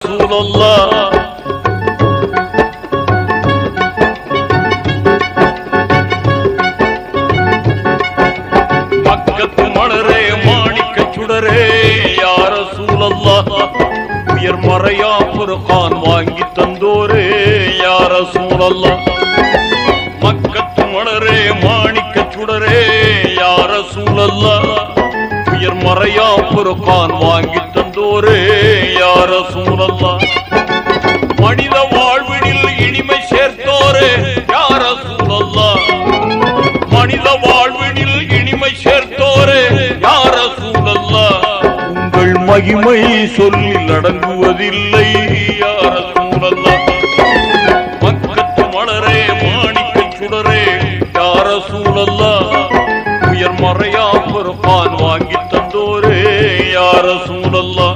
رسول الله மக்கத்து மலரே மாணிக்க சுடரே யார சூழல்லா உயர் மறையா புருகான் வாங்கி தந்தோரே யார சூழல்லா மக்கத்து மலரே மாணிக்க சுடரே யார சூழல்லா உயர் மறையா புருகான் வாங்கி தந்தோரே யார சூழல்லா மனித வாழ்வினில் இனிமை சேர்த்தோரே யார சூழல்லா? உங்கள் மகிமை சொல்லி அடங்குவதில்லை யார சூழல்லா? மக்கத்து மலரே மாணிக்க சுடரே யார சூழல்லா? உயர் மறையா பொறுப்பான் வாங்கி தந்தோரே யார சூழல்லா?